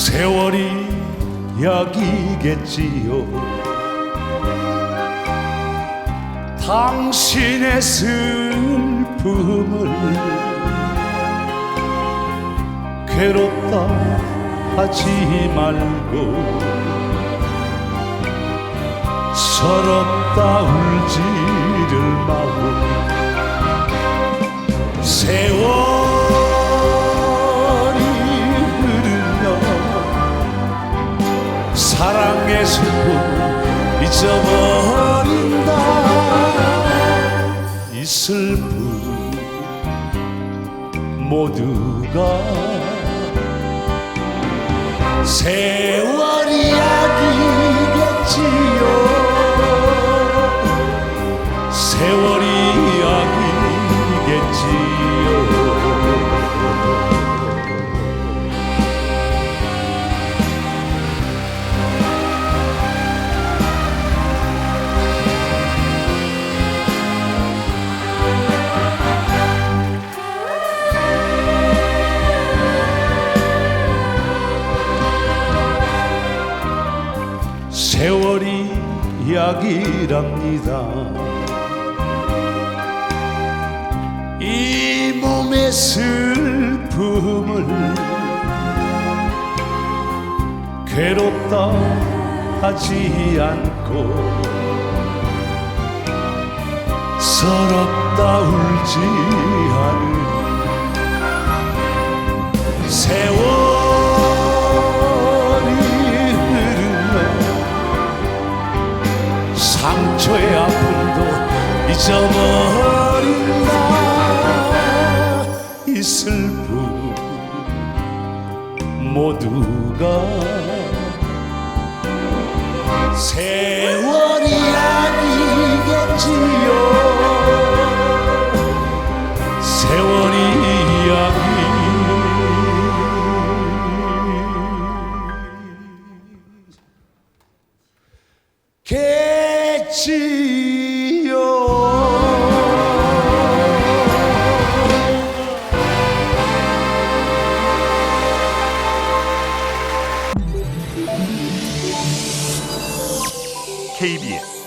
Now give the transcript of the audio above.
세월이 약이겠지요. 당신의 슬픔을 괴롭다 하지 말고 서럽다 울지 슬픔 잊어버린다. 이 슬픔 모두가 세 세월이 약이랍니다. 이 몸의 슬픔을 괴롭다 하지 않고 서럽다 울지 상처의 아픔도 잊어버린다. 이 슬픔 모두가 세월이 아니겠지요. 세월이 아니. 개 KBS